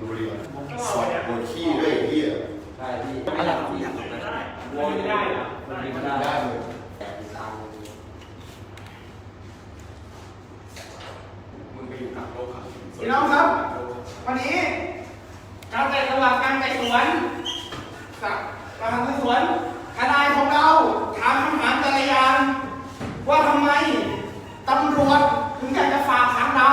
ดูดีกว่าสอดบนขี้ด้วยไอ้เหี้ยได้พี่ไม่อยากพี่อยากได้วนไม่ได้เหรอมันมีก็ได้ได้เลยแต่ตามมึงไปอยู่กับโลกครับพี่น้องครับ วันนี้การแต่ระหว่างการไต่สวนกับการไต่สวนทนายของเราถามคำถามแต่ละอย่างว่าทำไมตำรวจถึงอยากจะฝากขังเรา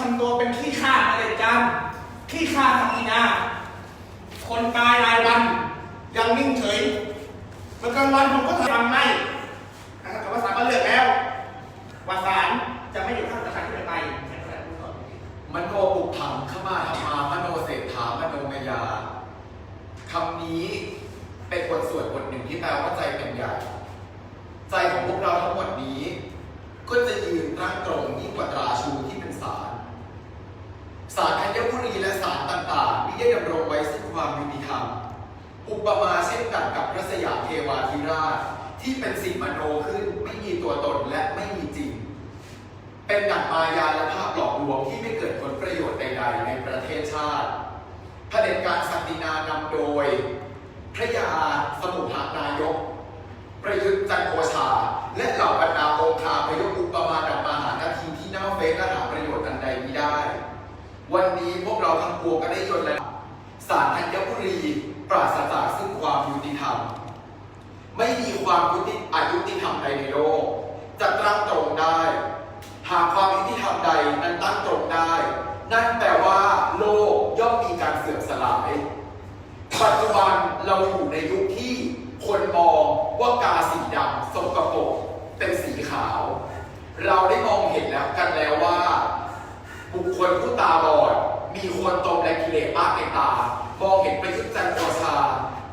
ทำตัวเป็นขี้ข้าอะไรกันขี้ข้าสักดินาคนตายรายวัน ยังนิ่งเฉยเมื่อกลางวันผมก็ทำไม่นะครับคำว่าศาลก็เลือกแล้วว่าศาลจะไม่อยู่ข้างประชาธิปไตยแค่นั้นแหละพูดก่อนมันโนปุกถังขมาธรรมามโนเศรษฐามโนมยาคำนี้เป็นบทสวดบทหนึ่งที่แปลว่าใจเป็นใหญ่ ใจของพวกเราทั้งหมดนี้ ก็จะยืนตั้งตรงยิ่งกว่าตราชูที่เป็นศาลศาลธัญบุรีและศาลต่างๆที่ได้ดำรงไว้ซึ่งความยุติธรรม อุปมาเช่นกันกับพระสยามเทวาธิราช ที่เป็นสิ่งมโนขึ้นไม่มีตัวตนและไม่มีจริง เป็นดั่งมายาและภาพหลอกลวงที่ไม่เกิดผลประโยชน์ใดๆในประเทศชาติเผด็จการสันตินานำโดย พระยาสมุทรนายก ประยุทธ์จันทร์โอชา และเหล่าบรรดาองคาพยกอุปมาดังมหานาทีที่เน่าเฟซและหาประโยชน์อันใดมิได้ วันนี้พวกเราทั้งปวงก็ได้ยนต์และสารธัญบุรี ปราศจากซึ่งความยุติธรรม ไม่มีความยุติอายุติธรรมใดในโลก จะตั้งตรงได้ หากความยุติธรรมใดนั้นตั้งตรงได้ นั่นแปลว่าโลกย่อมมีการเสื่อมสลาย ปัจจุบันเราอยู่ในยุคที่คนมองว่ากาสีดำสกปรกเป็นสีขาว เราได้มองเห็นแล้วกันแล้วว่า บุคคลผู้ตาบอด มีคนตมและกิเลสมากในตา มองเห็นไประยุทธ์จันทร์โอชา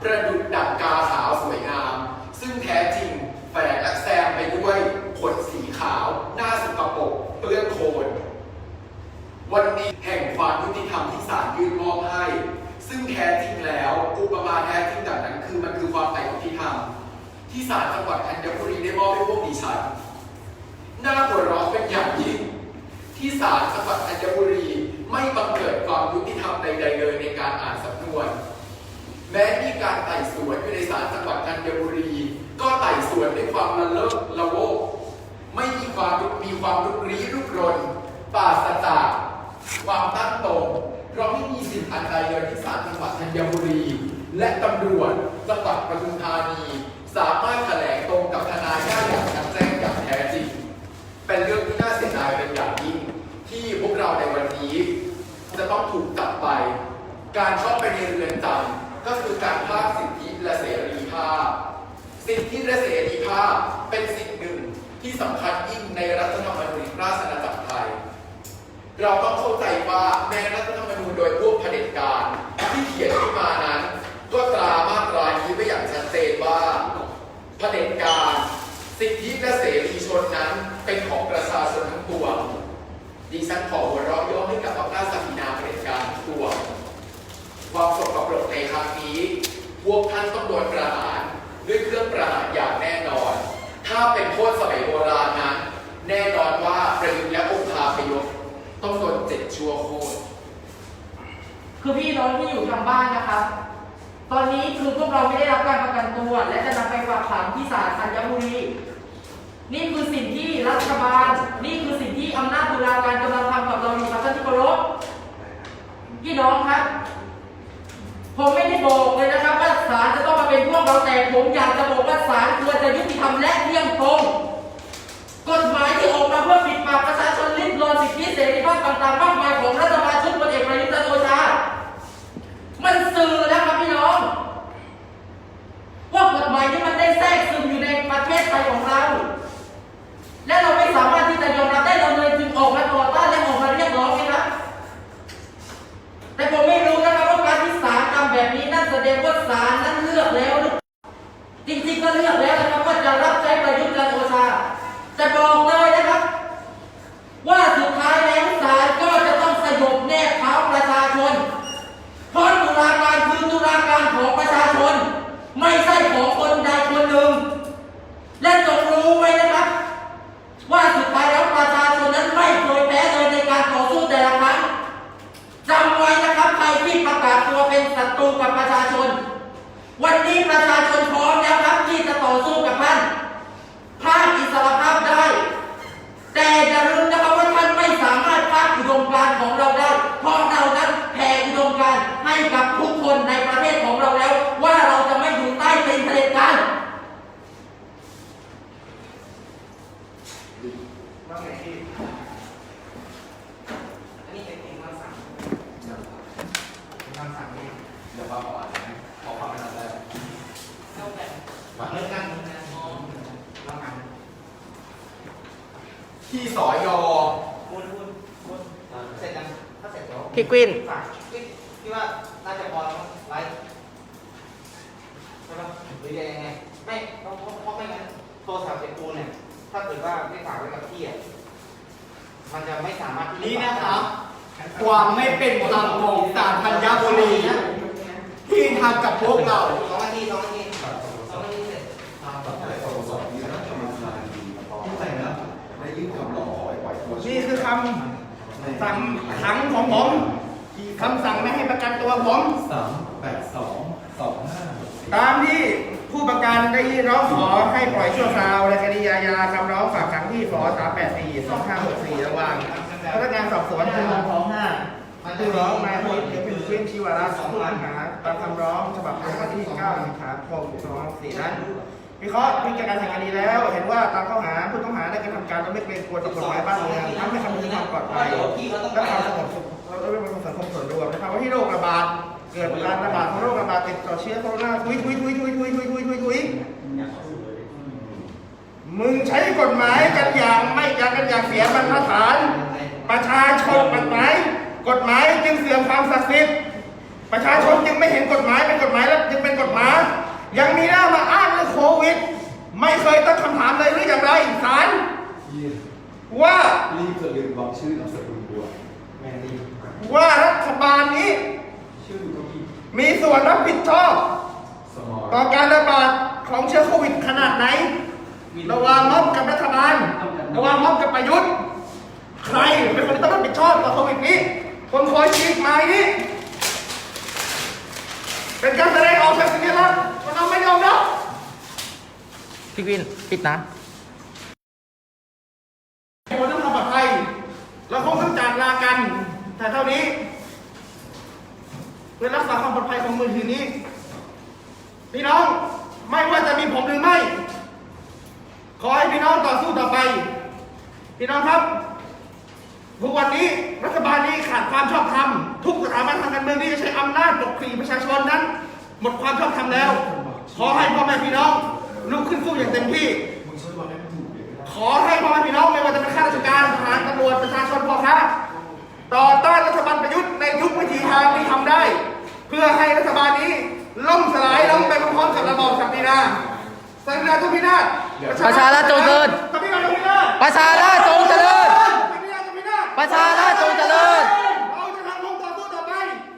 ประดุจดั่งกาขาวสวยงาม ซึ่งแท้จริงแฝงและแซมไปด้วยขนสีขาว หน้าสกปรกเปื้อนโคลนวันนี้แห่งความยุติธรรมที่ศาลยื่นมอบให้ ซึ่งแท้จริงแล้วอุปมาแท้จริงดังนั้น คือมันคือความอายุติธรรมที่ศาลจังหวัดธัญบุรีได้มอบให้พวกดิฉัน น่าหัวเราะเป็นอย่างยิ่งที่ศาลจังหวัดธัญบุรี ไม่บังเกิดความยุติธรรมใด ๆ เลยในการอ่านสำนวน แม้มีการไต่สวนอยู่ในศาลจังหวัดธัญบุรี ก็ไต่สวนด้วยความละเลิกละโวกไม่มีความมีความรุกรี้รุกรนปราศจากความตั้งตรงเพราะไม่มีสิ่งอันใดเลยที่ศาลจังหวัดธัญบุรี และตำรวจจังหวัดปทุมธานี สามารถแถลงตรง เป็นเรื่องที่น่าเสียดายเป็นอย่างยิ่งที่พวกเราในวันนี้ จะต้องถูกจับไป การเข้าไปในเรือนจำก็คือการพากสิทธิและเสรีภาพ สิทธิและเสรีภาพเป็นสิ่งหนึ่งที่สำคัญยิ่งในรัฐธรรมนูญราชอาณาจักรไทย เราต้องเข้าใจว่าในรัฐธรรมนูญโดยพวกเผด็จการที่เขียนขึ้นมานั้น ก็ตรามาตรานี้ไว้อย่างชัดเจนว่าเผด็จการ สิทธิและเสรีชนนั้น เป็นของประชาชนทั้งปวดิฉันขอหัวเราะย่อให้กับอำนาจสถินาเผด็จการทั้งปวความสกปรกในครั้งนี้ พวกท่านต้องโดนประหารด้วยเครื่องประหารอย่างแน่นอน ถ้าเป็นโทษสมัยโบราณนั้น แน่นอนว่าประยุทธ์และองค์คาพยพต้องโดนเจ็ดชั่วโคตรคือพี่น้องที่อยู่ทางบ้านนะครับตอนนี้คือพวกเราไม่ได้รับการประกันตัว และจะนำไปฝากขังที่ศาลธัญบุรี นี่คือสิ่งที่รัฐบาล นี่คือสิ่งที่อำนาจตุลาการกำลังทำกับเราอยู่ครับท่านที่เคารพพี่น้องครับ ผมไม่ได้บอกเลยนะครับว่าศาลจะต้องมาเป็นพวกเราแต่ผมอยากจะบอกว่าศาลควรจะยุติธรรมและเที่ยงตรงกฎหมายที่ออกมาเพื่อปิดปากประชาชนลิ้นรอนสิทธิเสรีภาพต่างๆมากมายของรัฐบาลชุดพลเอกประยุทธ์จันทร์โอชา มันสื่อแล้วครับพี่น้อง ว่ากฎหมายที่มันได้แทรกซึมอยู่ในประเทศไทยของเรา และเราไม่สามารถที่จะยอมรับได้เราเลยจึงออกมาต่อต้านและออกมาเรียกร้องนะครับ แต่ผมไม่รู้นะครับว่าการที่ศาลทำแบบนี้นั่นแสดงว่าศาลนั้นเลือกแล้ว จริงๆก็เลือกแล้วนะครับว่าจะรับใช้ประยุทธ์จันโอชาแต่บอกเลยนะครับ ว่าสุดท้ายแล้วศาลก็จะต้องสยบแนบเท้าประชาชน เพราะตุลาการคือตุลาการของประชาชน ไม่ใช่ของคนใดคนหนึ่ง และจงรู้ไว้นะครับ ว่าสุดท้ายแล้วประชาชนนั้นไม่เคยแพ้เลยในการต่อสู้แต่ละครั้งจำไว้นะครับใครที่ประ กาศตัวเป็นศัตรูกับประชาชน วันนี้ประชาชนพร้อมแล้วครับที่จะต่อสู้กับท่านภาคอิสระภาพได้ แต่อย่าลืมนะครับว่าท่านไม่สามารถภาคอุดมการของเราได้ เพราะเรานั้นแผ่อุดมการให้กับทุกคนในประเทศของเราแล้ว ว่าเราจะไม่อยู่ใต้เป็นเผด็จการ ว่าไงพี่ อันนี้เป็นเองคำสั่ง คำสั่งนี้ เดี๋ยวฟังก่อนนะขอความเป็นอันแรก เข้าแบบ เลิกกันเรางาน ที่สอยอคุณคุณคุณเสร็จยังถ้าเสร็จแล้วพี่กวิน ฝากพี่พี่ว่าน่าจะพอแล้วมั้งไลฟ์ใช่ปะหรือยังไงไม่เพราะเพราะเพราะไม่งั้นโทรศัพท์เสร็จกูเนี่ย ถ้าเกิดว่าไม่ฝากไว้กับพี่อะมันจะไม่สามารถที่จนี่นะครับ ความไม่เป็นธรรมของศาลธัญบุรีที่ทำกับพวกเรา สองนาทีสองนาที นี่คือคำสั่งขังของผมคำสั่งไม่ให้ประกันตัวผม สามแปดสองสองห้าตามที่ผู้ประกันได้ร้องขอให้ปล่อยชั่วคราวในคดีอาญาคำร้องฝากขังที่ฝ384 2564ระหว่างพนักงานสอบสวนคือสองห้ามันจะผู้มีร้องนายพลเอกเป็นขึ้นชีวรัตน์ผู้ต้องหาตามคำร้องฉบับวันที่9สิงหาคม2564นั้นวิเคราะห์พิจารณาทางคดีแล้ว เห็นว่าตามข้อหาผู้ต้องหา ไม่เกรงกลัวต่อกฎหมายบ้านเมืองทำให้คำนึงถึงความปลอดภัยและความสงบสุขและเป็นสังคมส่วนรวมนะครับว่าที่โรคระบาดเกิดการระบาดของโรคระบาดติดต่อเชื้อโคโรนาทุยทุยทุยทุยทุยทุยทุยทุยทุยมึงใช้กฎหมายกันอย่างไม่ยังกันอย่างเสียบรรทัดฐาน ประชาชนกฎหมายกฎหมายจึงเสื่อมความศักดิ์สิทธิ์ประชาชนจึงไม่เห็นกฎหมายเป็นกฎหมายแล้วจึงเป็นกฎหมายยังมีหน้ามาอ้างเรื่องโควิด ไม่เคยตั้งคำถามเลยหรืออย่างไรศาล ว่ารีบจะลืมบอกชื่อนามสกุลด้วยแมนรีว่ารัฐบาลนี้ ชื่อก็พี่มีส่วนรับผิดชอบ สมอต่อการระบาดของเชื้อโควิดขนาดไหน ระหว่างม็อบกับรัฐบาล ระหว่างม็อบกับประยุทธ์ ใครเป็นคนที่ต้องรับผิดชอบต่อโควิดนี้ คนคอยฉีดไม้นี้ เป็นการแสดงออกเชิงสัญลักษณ์ว่าเราไม่ยอมรับพี่กวินปิดนะ คนต้องความปลอดภัยเราคงต้องจากลากัน แต่เท่านี้เพื่อรักษาความปลอดภัยของมือถือนี้ พี่น้องไม่ว่าจะมีผมหรือไม่ ขอให้พี่น้องต่อสู้ต่อไป พี่น้องครับทุกวันนี้รัฐบาลนี้ขาดความชอบธรรมทุกสถาบันทางการเมืองที่จะใช้อำนาจปกครองประชาชนนั้น หมดความชอบธรรมแล้ว ขอให้พ่อแม่พี่น้องลุกขึ้นสู้อย่างเต็มที่ ขอให้พ่อแม่พี่น้องไม่ว่าจะเป็นข้าราชการทหารตำรวจประชาชนพ่อค้า ต่อต้านรัฐบาลประยุทธ์ในยุควิธีทางที่ทำได้ เพื่อให้รัฐบาลนี้ล่มสลายล้มไปพร้อมกับระบอบสันตินาสันตินาทุกพินาศประชาราชจงเจริญประชาราชจงเจริญประชาราชจงเจริญเราจะทำคงต่อต่อไป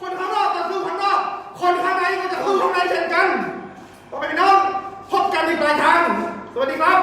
คนข้างนอกต่อสู้ข้างนอกคนข้างในก็จะสู้ข้างในเช่นกันต่อไปพี่น้องพบกันในปลายทางสวัสดีครับ